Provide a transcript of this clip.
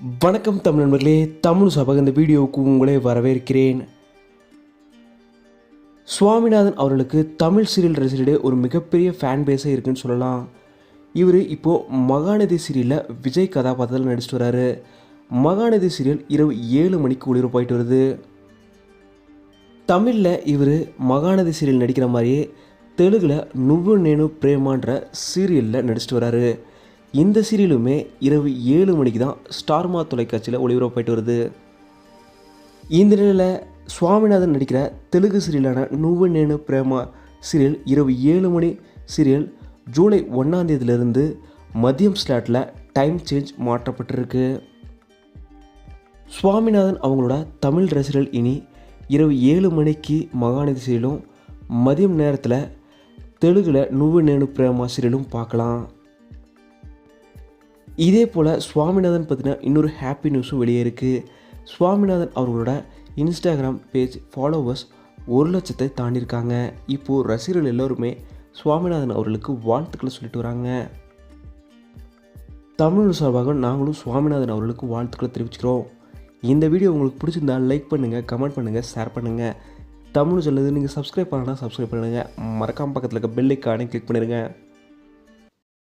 வணக்கம் தமிழ் நண்பர்களே தமிழ் சபக இந்த வீடியோவுக்கு உங்களை வரவேற்கிறேன். சுவாமிநாதன் அவர்களுக்கு தமிழ் சீரியல் ரசிகர்களிடையே ஒரு மிகப்பெரிய ஃபேன் பேஸே இருக்குன்னு சொல்லலாம். இவர் இப்போது மகாநதி சீரியலில் விஜய் கதாபாத்திரத்தில் நடிச்சிட்டு வராரு. மகாநதி சீரியல் இரவு ஏழு மணிக்கு ஒளிபரப்பாயிட்டு வருது. தமிழில் இவர் மகாநதி சீரியல் நடிக்கிற மாதிரியே தெலுங்கில் நுவ்வு நேனு பிரேமான்ற சீரியலில் நடிச்சிட்டு வராரு. இந்த சீரியலுமே இரவு ஏழு மணிக்கு தான் ஸ்டார்மா தொலைக்காட்சியில் ஒளிபரப்பாயிட்டு வருது. இந்த நிலையில் சுவாமிநாதன் நடிக்கிற தெலுங்கு சீரியலான நுவ்வு நேனு பிரேமா சீரியல் இரவு ஏழு மணி சீரியல் ஜூலை ஒன்றாந்தேதியிலிருந்து மதியம் ஸ்லாட்டில் டைம் சேஞ்ச் மாற்றப்பட்டிருக்கு. சுவாமிநாதன் அவங்களோட தமிழ் ரசிகர்கள் இனி இரவு ஏழு மணிக்கு மகாநதி சீரியலும் மதியம் நேரத்தில் தெலுங்கில் நுவ்வு நேனு பிரேமா சீரியலும் பார்க்கலாம். இதே போல் சுவாமிநாதன் பற்றின இன்னொரு ஹாப்பி நியூஸும் வெளியே இருக்குது சுவாமிநாதன் அவர்களோட இன்ஸ்டாகிராம் பேஜ் ஃபாலோவர்ஸ் ஒரு லட்சத்தை தாண்டியிருக்காங்க. இப்போது ரசிகர்கள் எல்லோருமே சுவாமிநாதன் அவர்களுக்கு வாழ்த்துக்களை சொல்லிட்டு வராங்க. தமிழ் சார்பாக நாங்களும் சுவாமிநாதன் அவர்களுக்கு வாழ்த்துக்களை தெரிவிச்சுக்கிறோம். இந்த வீடியோ உங்களுக்கு பிடிச்சிருந்தா லைக் பண்ணுங்கள் கமெண்ட் பண்ணுங்கள் ஷேர் பண்ணுங்கள் தமிழ் சொல்லுது நீங்கள் சப்ஸ்கிரைப் பண்ணலாம் சப்ஸ்கிரைப் பண்ணுங்கள் மறக்காம பக்கத்தில் இருக்க பெல் ஐக்கானே கிளிக் பண்ணிடுங்க